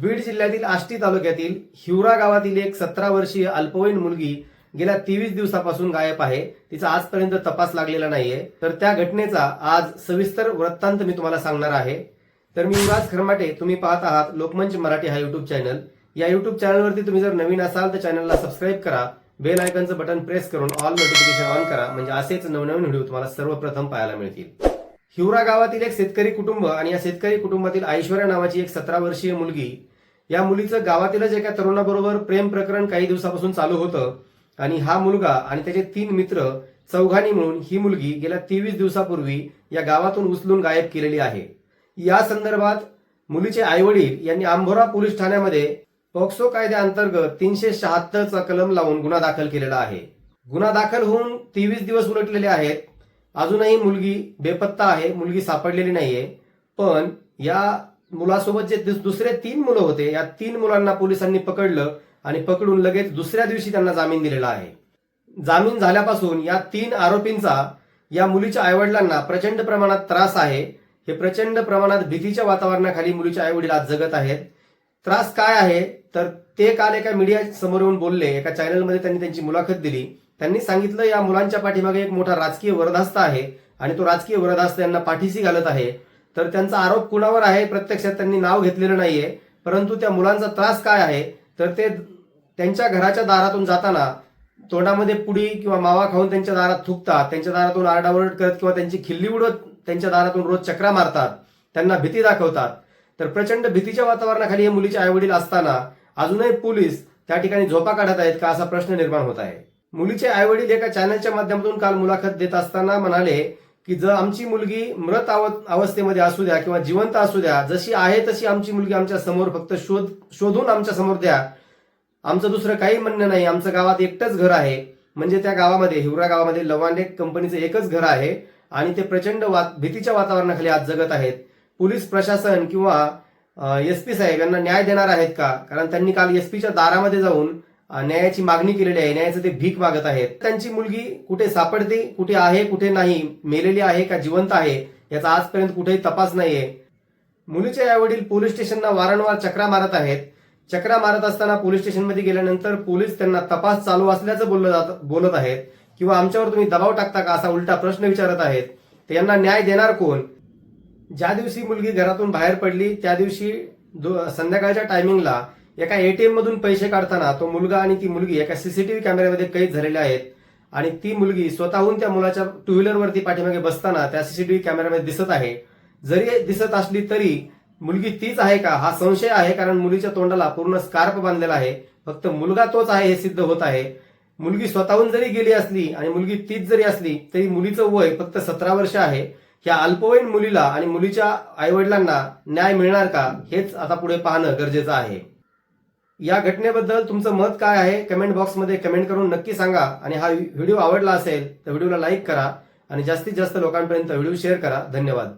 बीड जिल्ह्यातील आष्टी तालुक्यातील हिवरा गावातील एक सतरा वर्षीय अल्पवयीन मुलगी गेल्या तेवीस दिवसापासून गायब आहे. तिचा आजपर्यंत तपास लागलेला नाहीये. तर त्या घटनेचा आज सविस्तर वृत्तांत मी तुम्हाला सांगणार आहे. तर मी युवराज खरमाटे तुम्ही पाहत आहात लोकमंच मराठी हा युट्यूब चॅनल या युट्यूब चॅनलवरती तुम्ही जर नवीन असाल तर चॅनलला सबस्क्राईब करा. बेल आयकॉनचं बटन प्रेस करून ऑल नोटिफिकेशन ऑन करा. म्हणजे असेच नवनवीन व्हिडिओ तुम्हाला सर्वप्रथम पाहायला मिळतील. हिवरा गावातील एक शेतकरी कुटुंब आणि या शेतकरी कुटुंबातील ऐश्वर्या नावाची एक सतरा वर्षीय मुलगी या मुलीचं गावातीलच एका तरुणाबरोबर प्रेम प्रकरण काही दिवसापासून चालू होतं आणि हा मुलगा आणि त्याचे तीन मित्र चौघांनी म्हणून ही मुलगी गेल्या तेवीस दिवसापूर्वी या गावातून उचलून गायब केलेली आहे. या संदर्भात मुलीचे आईवडील यांनी आंभोरा पोलीस ठाण्यामध्ये पॉक्सो कायद्याअंतर्गत तीनशे शहात्तरचा कलम लावून गुन्हा दाखल केलेला आहे. गुन्हा दाखल होऊन तेवीस दिवस उलटलेले आहेत. अजूनही मुलगी बेपत्ता आहे मुलगी सापडलेली नाहीये. पण या मुलासोबत जे दुसरे तीन मुलं होते या तीन मुलांना पोलिसांनी पकडलं आणि पकडून लगेच दुसऱ्या दिवशी त्यांना जामीन दिलेला आहे. जामीन झाल्यापासून या तीन आरोपींचा या मुलीच्या आईवडिलांना प्रचंड प्रमाणात त्रास आहे. हे प्रचंड प्रमाणात भीतीच्या वातावरणाखाली मुलीच्या आईवडील आज जगत आहेत. त्रास काय आहे? तर ते काल एका मीडिया समोर येऊन बोलले एका चॅनलमध्ये त्यांनी त्यांची मुलाखत दिली. त्यांनी सांगितलं या मुलांच्या पाठीमागे एक मोठा राजकीय वरदास्त आहे आणि तो राजकीय वरदास्त यांना पाठीशी घालत आहे. तर त्यांचा आरोप कुणावर आहे? प्रत्यक्षात त्यांनी नाव घेतलेलं नाहीये. परंतु त्या मुलांचा त्रास काय आहे? तर ते त्यांच्या घराच्या दारातून जाताना तोंडामध्ये पुडी किंवा मावा खाऊन त्यांच्या दारात थुकतात. त्यांच्या दारातून आरडाओरड करत किंवा त्यांची खिल्ली उडवत त्यांच्या दारातून रोज चक्रा मारतात. त्यांना भीती दाखवतात. तर प्रचंड भीतीच्या वातावरणाखाली हे मुलीचे आईवडील असताना अजूनही पोलीस त्या ठिकाणी झोपा काढत आहेत का असा प्रश्न निर्माण होत आहे. मुलीचे आईवडील एका चॅनलच्या माध्यमातून काल मुलाखत देत असताना म्हणाले की जर आमची मुलगी मृत अव- अवस्थेमध्ये असू द्या किंवा जिवंत असू द्या जशी आहे तशी आमची मुलगी आमच्यासमोर फक्त शोध शोधून आमच्यासमोर द्या. आमचं दुसरं काही म्हणणं नाही. आमचं गावात एकटंच घर आहे. म्हणजे त्या गावामध्ये हिवरा गावामध्ये लवांडे कंपनीचं एकच घर आहे आणि ते प्रचंड वा- भीतीच्या वातावरणाखाली आज जगत आहेत. पोलीस प्रशासन किंवा एस पी साहेब यांना न्याय देणार आहेत का? कारण त्यांनी काल एस पीच्या दारामध्ये जाऊन न्यायाची मागणी केलेली आहे. न्यायाचं ते भीक मागत आहेत. त्यांची मुलगी कुठे सापडते कुठे आहे कुठे नाही मेलेली आहे का जिवंत आहे याचा आजपर्यंत कुठेही तपास नाहीये. मुलीचे आईवडील पोलीस स्टेशनला वारंवार चक्रा मारत आहेत. चक्रा मारत असताना पोलीस स्टेशनमध्ये गेल्यानंतर पोलीस त्यांना तपास चालू असल्याचं बोललं जात बोलत आहेत. किंवा आमच्यावर तुम्ही दबाव टाकता का असा उलटा प्रश्न विचारत आहेत. तर यांना न्याय देणार कोण? ज्या दिवशी मुलगी घरातून बाहेर पडली त्या दिवशी संध्याकाळच्या टायमिंगला एका एटीएम मधून पैसे काढताना तो मुलगा आणि ती मुलगी एका सीसीटीव्ही कॅमेऱ्यामध्ये कैद झालेल्या आहेत. आणि ती मुलगी स्वतःहून त्या मुलाच्या टू व्हीलरवरती पाठीमागे बसताना त्या सीसीटीव्ही कॅमेऱ्यामध्ये दिसत आहे. जरी दिसत असली तरी मुलगी तीच आहे का? हा संशय आहे कारण मुलीच्या तोंडाला पूर्ण स्कार्प बांधलेला आहे. फक्त मुलगा तोच आहे हे सिद्ध होत आहे. मुलगी स्वतःहून जरी गेली असली आणि मुलगी तीच जरी असली तरी मुलीचं वय फक्त सतरा वर्ष आहे. ह्या अल्पवयीन मुलीला आणि मुलीच्या आईवडिलांना न्याय मिळणार का? हेच आता पुढे पाहणं गरजेचं आहे. या घटनेबद्दल तुमचं मत काय आहे? कमेंट बॉक्समध्ये कमेंट करून नक्की सांगा. आणि हा व्हिडिओ आवडला असेल तर व्हिडिओला लाईक करा. आणि जास्तीत जास्त लोकांपर्यंत व्हिडिओ शेअर करा. धन्यवाद.